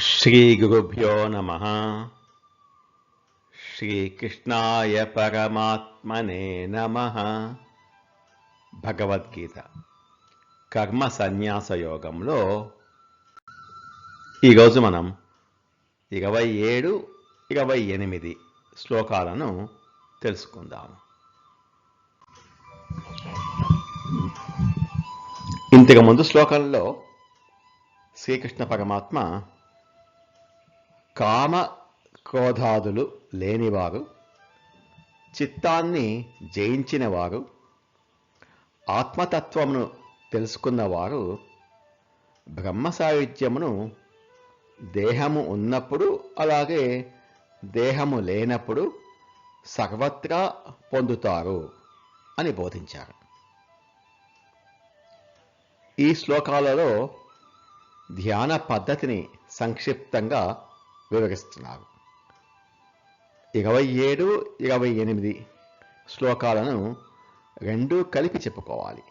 శ్రీగురుభ్యో నమ. శ్రీకృష్ణాయ పరమాత్మనే నమ. భగవద్గీత. కర్మ సన్యాస యోగంలో ఈరోజు మనం ఇరవై ఏడు ఇరవై ఎనిమిది శ్లోకాలను తెలుసుకుందాము ఇంతకు ముందు శ్లోకంలో శ్రీకృష్ణ పరమాత్మ కామ క్రోధాదులు లేనివారు చిత్తాన్ని జయించినవారు ఆత్మతత్వమును తెలుసుకున్నవారు బ్రహ్మ సాయుధ్యమును దేహము ఉన్నప్పుడు అలాగే దేహము లేనప్పుడు సర్వత్రా పొందుతారు అని బోధించారు. ఈ శ్లోకాలలో ధ్యాన పద్ధతిని సంక్షిప్తంగా వివరిస్తున్నారు ఇరవై ఏడు ఇరవై ఎనిమిది శ్లోకాలను రెండూ కలిపి చెప్పుకోవాలి.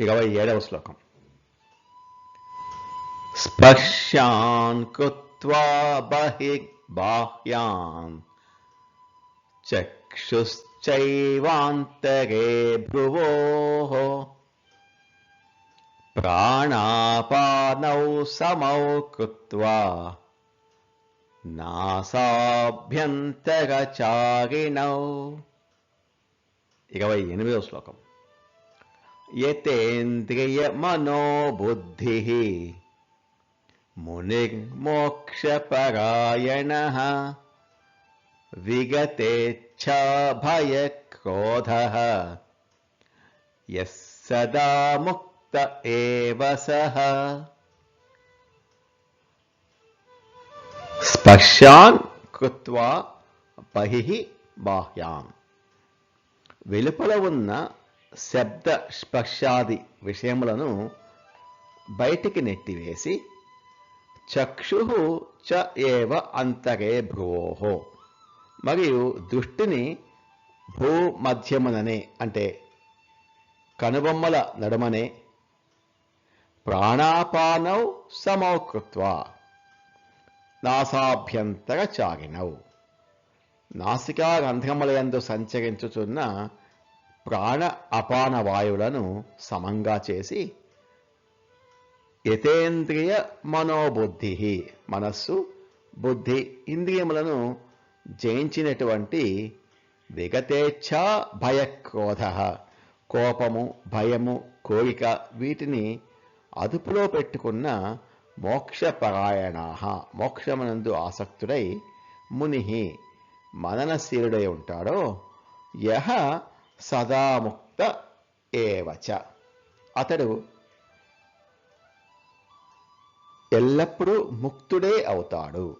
ఇరవై ఏడవ శ్లోకం. స్పర్శాన్ కృత్వా బహి బాహ్యాన్ చక్షుశ్చైవాంతరే భ్రువో ప్రాణాపానౌ సమౌ కృత్వా నాసాభ్యంతరచారిణౌ ఇరవై ఎనిమిదవ శ్లోకం యతేంద్రియ మనోబుద్ధి మునిర్మోక్షపరాయణ విగతేచ్ఛా భయక్రోధ యస్సదా ముక్త ఏవ సహ స్పర్శాన్ కృత్వా బహి బాహ్యాం వెలుపల ఉన్న శబ్ద స్పర్శాది విషయములను బయటికి నెట్టివేసి చక్షు చ ఏవ అంతరే భ్రువోహో మరియు దృష్టిని భూమధ్యముననే అంటే కనుబొమ్మల నడుమనే ప్రాణాపానౌ సమౌకృత్వ. నాసాభ్యంతర చారిణౌ నాసికా రంధ్రములయందు సంచరించుచున్న ప్రాణ అపాన వాయువులను సమంగా చేసి యతేంద్రియ మనోబుద్ధి మనస్సు బుద్ధి ఇంద్రియములను జయించినటువంటి విగతేచ్ఛ భయక్రోధ కోపము భయము కోరిక వీటిని అదుపులో పెట్టుకున్న మోక్షపరాయణ. మోక్షమునందు ఆసక్తుడై ముని మననశీలుడై ఉంటాడో యహ సదాముక్త ఏవచ. అతడు ఎల్లప్పుడూ ముక్తుడే అవుతాడు.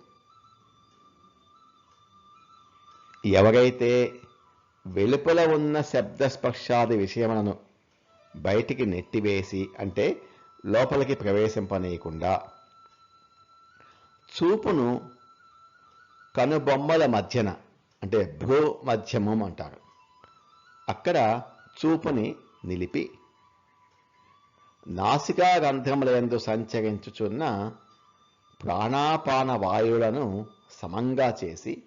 ఎవరైతే వెలుపల ఉన్న శబ్దస్పర్శాది విషయములను బయటికి నెట్టివేసి అంటే లోపలికి ప్రవేశింపనీయకుండా చూపును కనుబొమ్మల మధ్యన అంటే భ్రూ మధ్యమం అంటారు. అక్కడ చూపుని నిలిపి నాసికా రంధ్రములందు సంచరించుచున్న ప్రాణాపాన వాయువులను సమంగా చేసి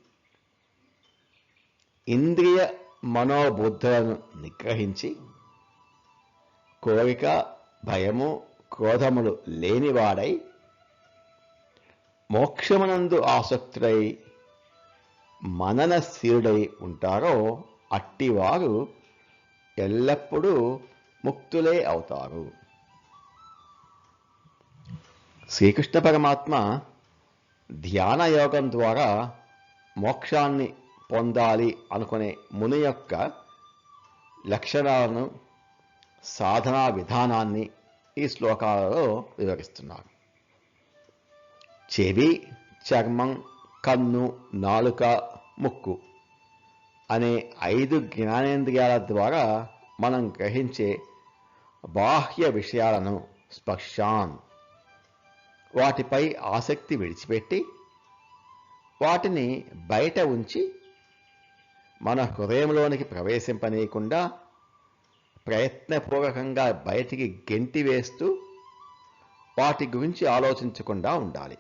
ఇంద్రియ మనోబుద్ధులను నిగ్రహించి కోరిక భయము క్రోధములు లేనివాడై మోక్షమునందు ఆసక్తుడై మననశీలుడై ఉంటారో అట్టివారు ఎల్లప్పుడూ ముక్తులే అవుతారు. శ్రీకృష్ణ పరమాత్మ ధ్యాన యోగం ద్వారా మోక్షాన్ని పొందాలి అనుకునే ముని యొక్క లక్షణాలను సాధనా విధానాన్ని ఈ శ్లోకాలలో వివరిస్తున్నారు చెవి చర్మం కన్ను నాలుక ముక్కు అనే ఐదు జ్ఞానేంద్రియాల ద్వారా మనం గ్రహించే బాహ్య విషయాలను స్పర్శాన్. వాటిపై ఆసక్తి విడిచిపెట్టి వాటిని బయట ఉంచి మన హృదయంలోనికి ప్రవేశింపనీయకుండా ప్రయత్నపూర్వకంగా బయటికి గెంటి వేస్తూ వాటి గురించి ఆలోచించకుండా ఉండాలి.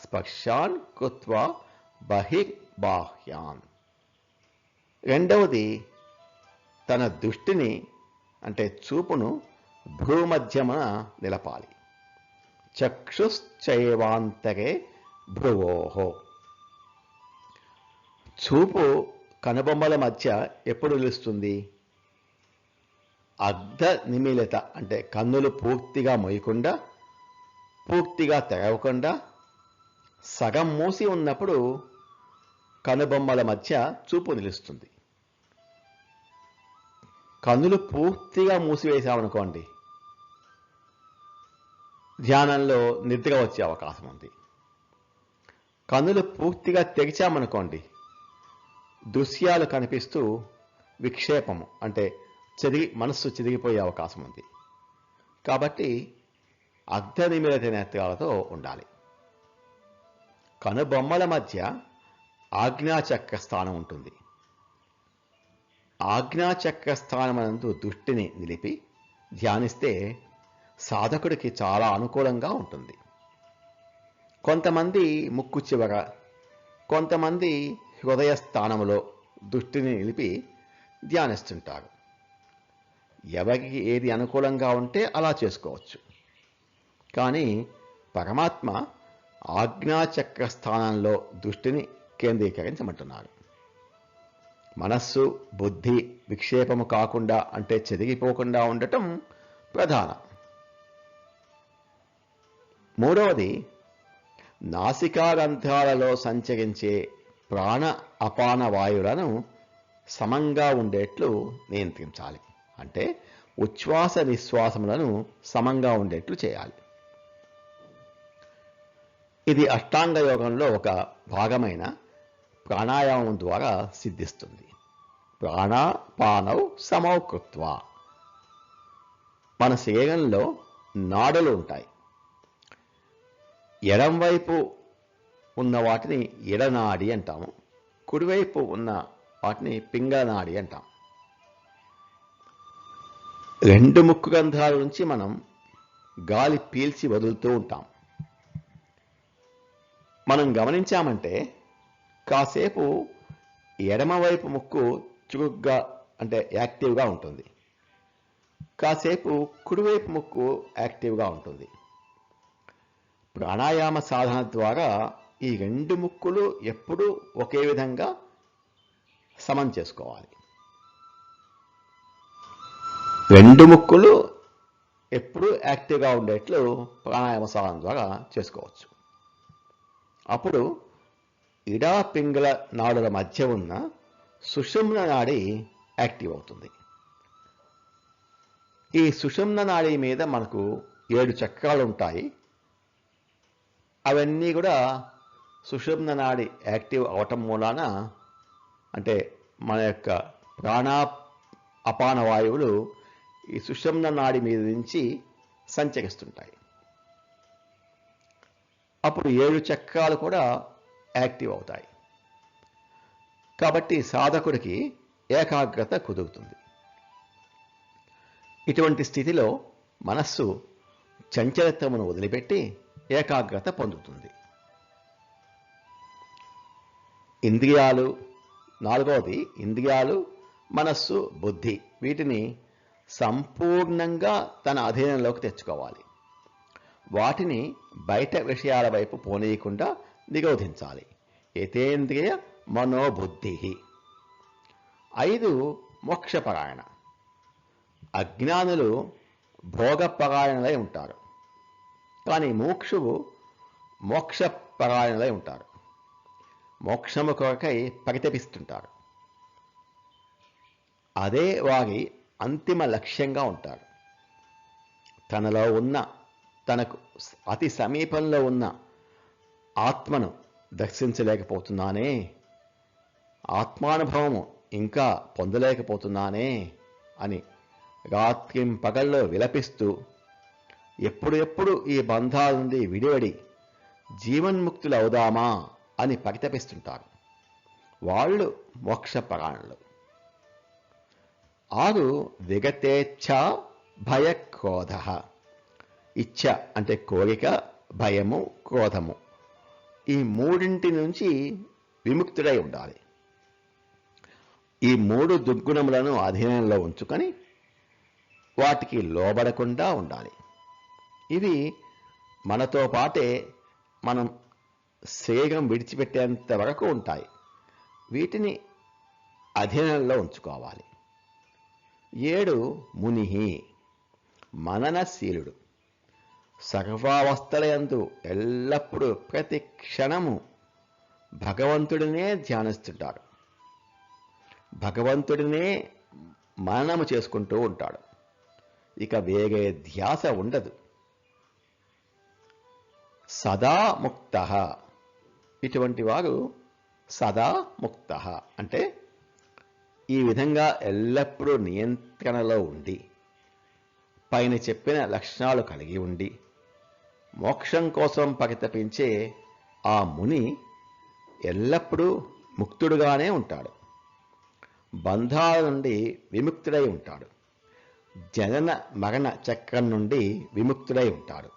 స్పర్శాన్ కృత్వ బహిర్బాహ్యాన్. రెండవది తన దృష్టిని అంటే చూపును భూమధ్యమున నిలపాలి. చక్షుశ్చైవాంతరే భ్రువోహో చూపు కనుబొమ్మల మధ్య ఎప్పుడు నిలుస్తుంది? అర్ధ నిమిలిత అంటే కన్నులు పూర్తిగా మొయ్యకుండా పూర్తిగా తెరవకుండా సగం మూసి ఉన్నప్పుడు కనుబొమ్మల మధ్య చూపు నిలుస్తుంది. కన్నులు పూర్తిగా మూసివేశామనుకోండి ధ్యానంలో నిద్ర వచ్చే అవకాశం ఉంది. కన్నులు పూర్తిగా తెరిచామనుకోండి దృశ్యాలు కనిపిస్తూ విక్షేపము అంటే చెదిగి మనస్సు చెదిగిపోయే అవకాశం ఉంది. కాబట్టి అర్ధనిమిలిత నేత్రాలతో ఉండాలి. కనుబొమ్మల మధ్య ఆజ్ఞాచక్ర స్థానం ఉంటుంది. ఆజ్ఞాచక్ర స్థానమనందు దృష్టిని నిలిపి ధ్యానిస్తే సాధకుడికి చాలా అనుకూలంగా ఉంటుంది. కొంతమంది ముక్కు చివర కొంతమంది హృదయ స్థానంలో దృష్టిని నిలిపి ధ్యానిస్తుంటారు. ఎవరికి ఏది అనుకూలంగా ఉంటే అలా చేసుకోవచ్చు. కానీ పరమాత్మ ఆజ్ఞాచక్ర స్థానంలో దృష్టిని కేంద్రీకరించమంటున్నారు. మనస్సు బుద్ధి విక్షేపము కాకుండా అంటే చెదిగిపోకుండా ఉండటం ప్రధానం. మూడవది నాసికారంధ్రాలలో సంచరించే ప్రాణ అపాన వాయువులను సమంగా ఉండేట్లు నియంత్రించాలి. అంటే ఉచ్ఛ్వాస నిశ్వాసములను సమంగా ఉండేట్లు చేయాలి. ఇది అష్టాంగ యోగంలో ఒక భాగమైన ప్రాణాయామం ద్వారా సిద్ధిస్తుంది. ప్రాణాపానౌ సమౌకృత్వ మన శరీరంలో నాడలు ఉంటాయి. ఎడం వైపు ఉన్న వాటిని ఎడనాడి అంటాము. కుడివైపు ఉన్న వాటిని పింగళనాడి అంటాం రెండు ముక్కు గంధాల నుంచి మనం గాలి పీల్చి వదులుతూ ఉంటాం. మనం గమనించామంటే కాసేపు ఎడమవైపు ముక్కు చురుగ్గా అంటే యాక్టివ్గా ఉంటుంది. కాసేపు కుడివైపు ముక్కు యాక్టివ్గా ఉంటుంది. ప్రాణాయామ సాధన ద్వారా ఈ రెండు ముక్కులు ఎప్పుడూ ఒకే విధంగా సమం చేసుకోవాలి. రెండు ముక్కులు ఎప్పుడూ యాక్టివ్గా ఉండేట్లు ప్రాణాయామ సాధన ద్వారా చేసుకోవచ్చు. అప్పుడు ఇడా పింగళ నాడుల మధ్య ఉన్న సుషుమ్న నాడి యాక్టివ్ అవుతుంది. ఈ సుషుమ్న నాడి మీద మనకు ఏడు చక్రాలు ఉంటాయి. అవన్నీ కూడా సుషుమ్న నాడి యాక్టివ్ అవటం మూలాన అంటే మన యొక్క ప్రాణా అపాన వాయువులు ఈ సుషమ్న నాడి మీద నుంచి సంచరిస్తుంటాయి. అప్పుడు ఏడు చక్రాలు కూడా యాక్టివ్ అవుతాయి. కాబట్టి సాధకుడికి ఏకాగ్రత కుదురుతుంది. ఇటువంటి స్థితిలో మనస్సు చంచలత్వమును వదిలిపెట్టి ఏకాగ్రత పొందుతుంది. ఇంద్రియాలు నాలుగవది ఇంద్రియాలు మనస్సు బుద్ధి వీటిని సంపూర్ణంగా తన అధీనంలోకి తెచ్చుకోవాలి. వాటిని బయట విషయాల వైపు పోనీయకుండా నిరోధించాలి. యతేంద్రియ మనోబుద్ధి. ఐదు మోక్షపరాయణ. అజ్ఞానులు భోగపరాయణలై ఉంటారు. కానీ మోక్షువు మోక్షపరాయణలై ఉంటారు. మోక్షము కొరకై పరితపిస్తుంటారు. అదే వారి అంతిమ లక్ష్యంగా ఉంటారు తనలో ఉన్న తనకు అతి సమీపంలో ఉన్న ఆత్మను దర్శించలేకపోతున్నానే ఆత్మానుభవము ఇంకా పొందలేకపోతున్నానే అని రాత్రిం పగల్లో విలపిస్తూ ఎప్పుడు ఎప్పుడు ఈ బంధాల నుండి విడివడి జీవన్ముక్తులు అవుదామా అని పరితపిస్తుంటారు. వాళ్ళు మోక్షపరాణులు ఆరు విగతేచ్ఛ భయక్రోధ. ఇచ్ఛ అంటే కోరిక భయము క్రోధము. ఈ మూడింటి నుంచి విముక్తుడై ఉండాలి. ఈ మూడు దుర్గుణములను అధీనంలో ఉంచుకొని వాటికి లోబడకుండా ఉండాలి. ఇవి మనతో పాటే మనం శరీరం విడిచిపెట్టేంత వరకు ఉంటాయి. వీటిని అధీనంలో ఉంచుకోవాలి. ఏడు మునిహి మననశీలుడు. సర్వావస్థలయందు ఎల్లప్పుడూ ప్రతి క్షణము భగవంతుడినే ధ్యానిస్తుంటాడు. భగవంతుడినే మననము చేసుకుంటూ ఉంటాడు. ఇక వేగే ధ్యాస ఉండదు. సదా ముక్త. ఇటువంటి వారు సదా ముక్త. అంటే ఈ విధంగా ఎల్లప్పుడూ నియంత్రణలో ఉండి పైన చెప్పిన లక్షణాలు కలిగి ఉండి మోక్షం కోసం పరితపించే ఆ ముని ఎల్లప్పుడూ ముక్తుడుగానే ఉంటాడు. బంధాల నుండి విముక్తుడై ఉంటాడు. జనన మరణ చక్రం నుండి విముక్తుడై ఉంటాడు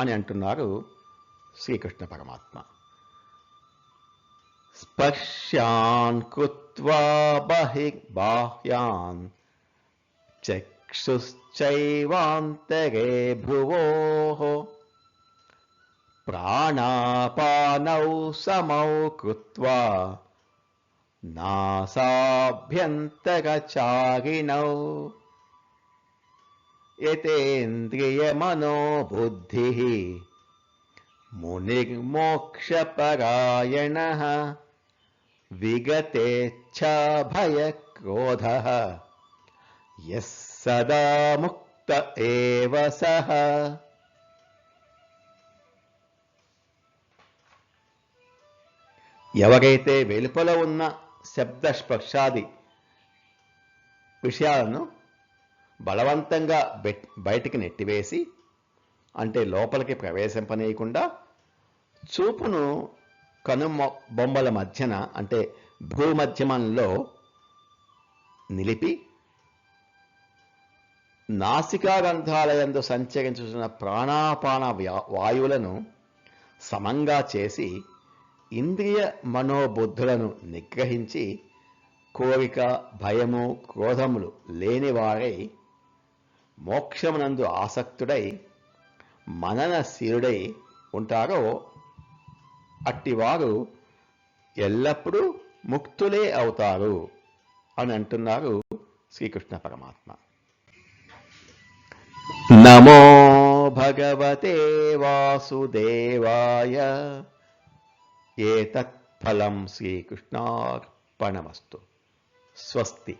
అని అంటున్నారు శ్రీకృష్ణ పరమాత్మ. स्प्यान् कृत्वा बहिर्बाह्यान् चक्षुश्चैवान्तरे भ्रुवोः प्राणापानौ समौ कृत्वा नासाभ्यन्तकचागिनौ एतेन्द्रियमनो बुद्धिः मुनिर् బుద్ధిः మునిర్మోక్షపరాయణः విగతేచ్ఛాభయక్రోధः యः సదా ముక్త సహ ఎవరైతే వెలుపల ఉన్న శబ్ద స్పర్శాది విషయాలను బలవంతంగా బయటికి నెట్టివేసి అంటే లోపలికి ప్రవేశింపనీయకుండా చూపును కనుమ బొమ్మల మధ్యన అంటే భూమధ్యమంలో నిలిపి నాసికాగంధాలయందు సంచరించుతున్న ప్రాణాపాన వ్యా- వాయువులను సమంగా చేసి ఇంద్రియ మనోబుద్ధులను నిగ్రహించి కోరిక భయము క్రోధములు లేనివారై మోక్షమునందు ఆసక్తుడై మననశీలుడై ఉంటారో అట్టివారు ఎల్లప్పుడూ ముక్తులే అవుతారు అని అంటున్నారు శ్రీకృష్ణ పరమాత్మ. నమో భగవతే వాసుదేవాయ. ఏతత్ఫలం శ్రీకృష్ణార్పణమస్తు. స్వస్తి.